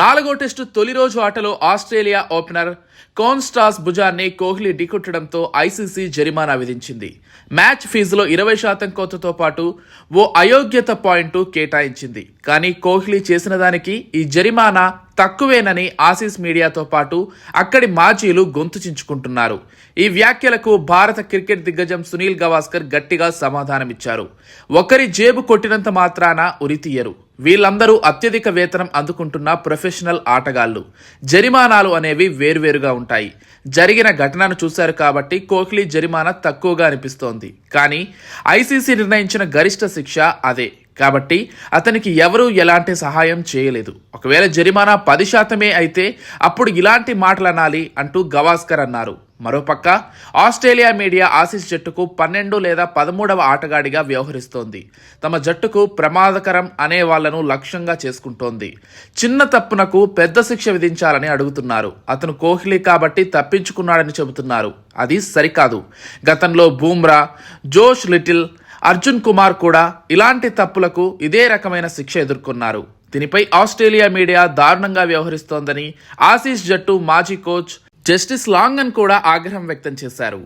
నాలుగో టెస్టు తొలి రోజు ఆటలో ఆస్ట్రేలియా ఓపెనర్ కోన్స్టాస్ భుజాన్ని కోహ్లీ ఢీకొట్టడంతో ఐసీసీ జరిమానా విధించింది. మ్యాచ్ ఫీజులో ఇరవై శాతం కోతతో పాటు ఓ అయోగ్యత పాయింట్ కేటాయించింది. కానీ కోహ్లీ చేసిన దానికి ఈ జరిమానా తక్కువేనని ఆసీస్ మీడియాతో పాటు అక్కడి మాజీలు గొంతు చించుకుంటున్నారు. ఈ వ్యాఖ్యలకు భారత క్రికెట్ దిగ్గజం సునీల్ గవాస్కర్ గట్టిగా సమాధానమిచ్చారు. ఒకరి జేబు కొట్టినంత మాత్రాన ఉరితీయరు వీళ్ళందరూ అత్యధిక వేతనం అందుకుంటున్న ప్రొఫెషనల్ ఆటగాళ్ళు జరిమానాలు అనేవి వేర్వేరుగా ఉంటాయి. జరిగిన ఘటనను చూశారు కాబట్టి కోహ్లీ జరిమానా తక్కువగా అనిపిస్తోంది. కానీ ఐసీసీ నిర్ణయించిన గరిష్ట శిక్ష అదే. కాబట్టి అతనికి ఎవరూ ఎలాంటి సహాయం చేయలేదు. ఒకవేళ జరిమానా పది శాతమే అయితే అప్పుడు ఇలాంటి మాటలు అనాలి అంటూ గవాస్కర్ అన్నారు. మరోపక్క ఆస్ట్రేలియా మీడియా ఆసీస్ జట్టుకు పన్నెండు లేదా పదమూడవ ఆటగాడిగా వ్యవహరిస్తోంది. తమ జట్టుకు ప్రమాదకరం అనే వాళ్ళను లక్ష్యంగా చేసుకుంటోంది. చిన్న తప్పునకు పెద్ద శిక్ష విధించాలని అడుగుతున్నారు. అతను కోహ్లీ కాబట్టి తప్పించుకున్నాడని చెబుతున్నారు. అది సరికాదు. గతంలో బూమ్రా జోష్ లిటిల్ అర్జున్ కుమార్ కూడా ఇలాంటి తప్పులకు ఇదే రకమైన శిక్ష ఎదుర్కొన్నారు. దీనిపై ఆస్ట్రేలియా మీడియా దారుణంగా వ్యవహరిస్తోందని ఆసీస్ జట్టు మాజీ కోచ్ జస్టిస్ లాంగన్ కూడా ఆగ్రహం వ్యక్తం చేశారు.